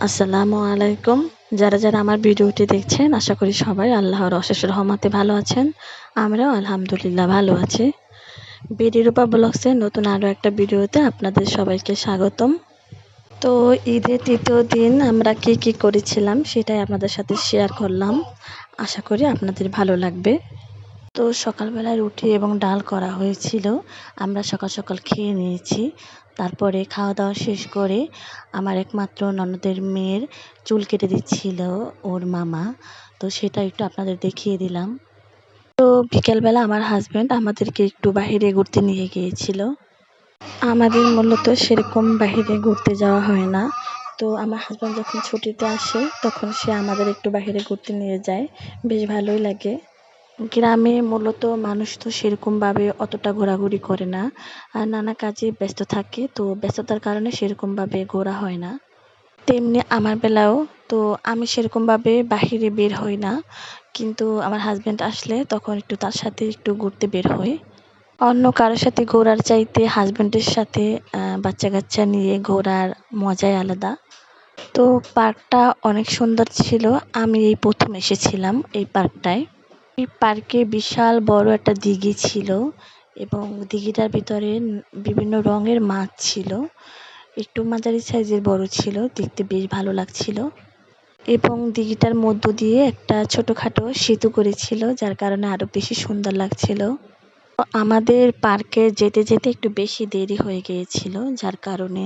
আসসালামু আলাইকুম। যারা যারা আমার ভিডিওটি দেখছেন, আশা করি সবাই আল্লাহর অশেষ রহমতে ভালো আছেন। আমরাও আলহামদুলিল্লাহ ভালো আছি। বিডি বিডিরূপা ব্লগসের নতুন আরও একটা ভিডিওতে আপনাদের সবাইকে স্বাগতম। তো ঈদের তৃতীয় দিন আমরা কি কি করেছিলাম সেটাই আপনাদের সাথে শেয়ার করলাম। আশা করি আপনাদের ভালো লাগবে। তো সকালবেলায় রুটি এবং ডাল করা হয়েছিল। আমরা সকাল সকাল খেয়ে নিয়েছি। তারপরে খাওয়া দাওয়া শেষ করে আমার একমাত্র ননদের মেয়ের চুল কেটে দিচ্ছিল ওর মামা। তো সেটা একটু আপনাদের দেখিয়ে দিলাম। তো বিকেলবেলা আমার হাজব্যান্ড আমাদেরকে একটু বাহিরে ঘুরতে নিয়ে গিয়েছিল। আমাদের মূলত সেরকম বাহিরে ঘুরতে যাওয়া হয় না। তো আমার হাজব্যান্ড যখন ছুটিতে আসে, তখন সে আমাদের একটু বাহিরে ঘুরতে নিয়ে যায়। বেশ ভালোই লাগে। গ্রামে মূলত মানুষ তো সেরকমভাবে অতটা ঘোরাঘুরি করে না। আর নানা কাজে ব্যস্ত থাকে, তো ব্যস্ততার কারণে সেরকমভাবে ঘোরা হয় না। তেমনি আমার বেলাও, তো আমি সেরকমভাবে বাহিরে বের হই না। কিন্তু আমার হাজব্যান্ড আসলে তখন একটু তার সাথে একটু ঘুরতে বের হই। অন্য কারোর সাথে ঘোরার চাইতে হাজব্যান্ডের সাথে বাচ্চা কাচ্চা নিয়ে ঘোরার মজাই আলাদা। তো পার্কটা অনেক সুন্দর ছিল। আমি এই প্রথম এসেছিলাম এই পার্কটায় এই পার্কে বিশাল বড় একটা দিঘি ছিল এবং দিঘিটার ভিতরে বিভিন্ন রঙের মাছ ছিল। একটু মাঝারি সাইজের বড় ছিল, দেখতে বেশ ভালো লাগছিল। এবং দিঘিটার মধ্য দিয়ে একটা ছোটোখাটো সেতু করেছিল, যার কারণে আরও বেশি সুন্দর লাগছিল। আমাদের পার্কে যেতে যেতে একটু বেশি দেরি হয়ে গিয়েছিল, যার কারণে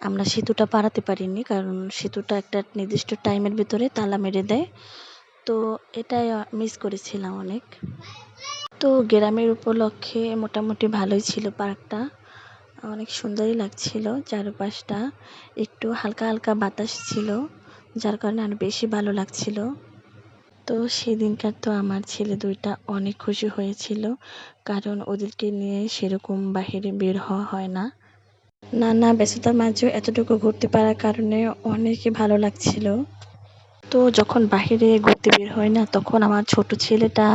আমরা সেতুটা পারাতে পারিনি, কারণ সেতুটা একটা নির্দিষ্ট টাইমের ভিতরে তালা মেরে দেয়। তো এটাই মিস করেছিলাম অনেক। তো গ্রামের উপলক্ষে মোটামুটি ভালোই ছিল পার্কটা। অনেক সুন্দরই লাগছিল চারপাশটা। একটু হালকা হালকা বাতাস ছিল, যার কারণে আরও বেশি ভালো লাগছিল। তো সেদিনকার তো আমার ছেলে দুইটা অনেক খুশি হয়েছিল, কারণ ওদেরকে নিয়ে সেরকম বাহিরে বের হওয়া হয় না। নানা ব্যস্ততার মাঝেও এতটুকু ঘুরতে পারার কারণে অনেকই ভালো লাগছিল। তো যখন বাহিরে ঘুরতে বের হয় না, তখন আমার ছোট ছেলেটা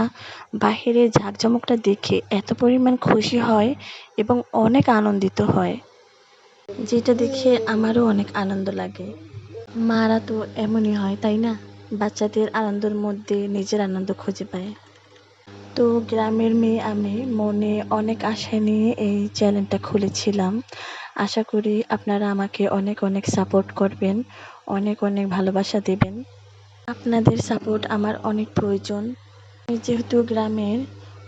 বাহিরে ঝাঁকঝমকটা দেখে এত পরিমাণ খুশি হয় এবং অনেক আনন্দিত হয়। যেটা দেখে আমারও অনেক আনন্দ লাগে। মারা তো এমনই হয়, তাই না? বাচ্চাদের আনন্দের মধ্যে নিজের আনন্দ খুঁজে পায়। তো গ্রামের মেয়ে আমি মনে অনেক আশা নিয়ে এই চ্যানেলটা খুলেছিলাম। আশা করি আপনারা আমাকে অনেক অনেক সাপোর্ট করবেন, অনেক অনেক ভালোবাসা দেবেন। আপনাদের সাপোর্ট আমার অনেক প্রয়োজন। আমি যেহেতু গ্রামের,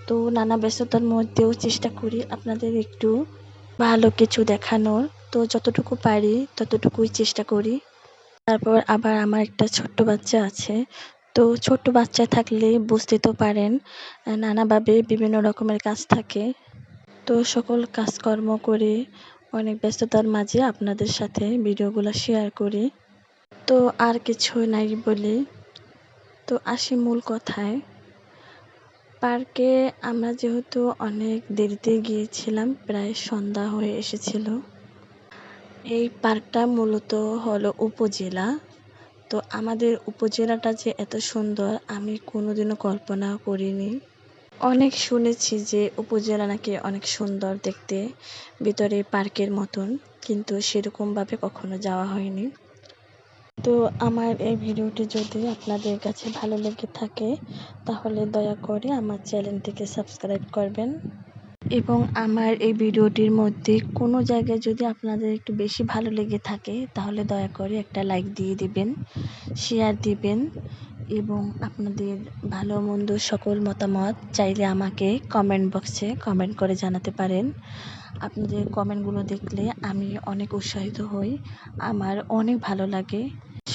তো নানা ব্যস্ততার মধ্যেও চেষ্টা করি আপনাদের একটু ভালো কিছু দেখানোর। তো যতটুকু পারি ততটুকুই চেষ্টা করি। তারপর আবার আমার একটা ছোট্ট বাচ্চা আছে। তো ছোট্ট বাচ্চা থাকলে বুঝতে তো পারেন নানাভাবে বিভিন্ন রকমের কাজ থাকে। তো সকল কাজকর্ম করে অনেক ব্যস্ততার মাঝে আপনাদের সাথে ভিডিওগুলো শেয়ার করি। তো আর কিছু নাই বলি। তো আসি মূল কথায়। পার্কে আমরা যেহেতু অনেক দেরিতে গিয়েছিলাম, প্রায় সন্ধ্যা হয়ে এসেছিল। এই পার্কটা মূলত হলো উপজেলা। তো আমাদের উপজেলাটা যে এত সুন্দর, আমি কোনোদিনও কল্পনা করিনি। অনেক শুনেছি যে উপজেলা নাকি অনেক সুন্দর দেখতে, ভিতরে পার্কের মতন, কিন্তু সেরকমভাবে কখনো যাওয়া হয়নি। তো আমার এই ভিডিওটি যদি আপনাদের কাছে ভালো লেগে থাকে, তাহলে দয়া করে আমার চ্যানেলটিকে সাবস্ক্রাইব করবেন। এবং আমার এই ভিডিওটির মধ্যে কোনো জায়গায় যদি আপনাদের একটু বেশি ভালো লেগে থাকে, তাহলে দয়া করে একটা লাইক দিয়ে দিবেন শেয়ার দিবেন, এবং আপনাদের ভালো মন্দ সকল মতামত চাইলে আমাকে কমেন্ট বক্সে কমেন্ট করে জানাতে পারেন। আপনাদের কমেন্টগুলো দেখলে আমি অনেক উৎসাহিত হই, আমার অনেক ভালো লাগে।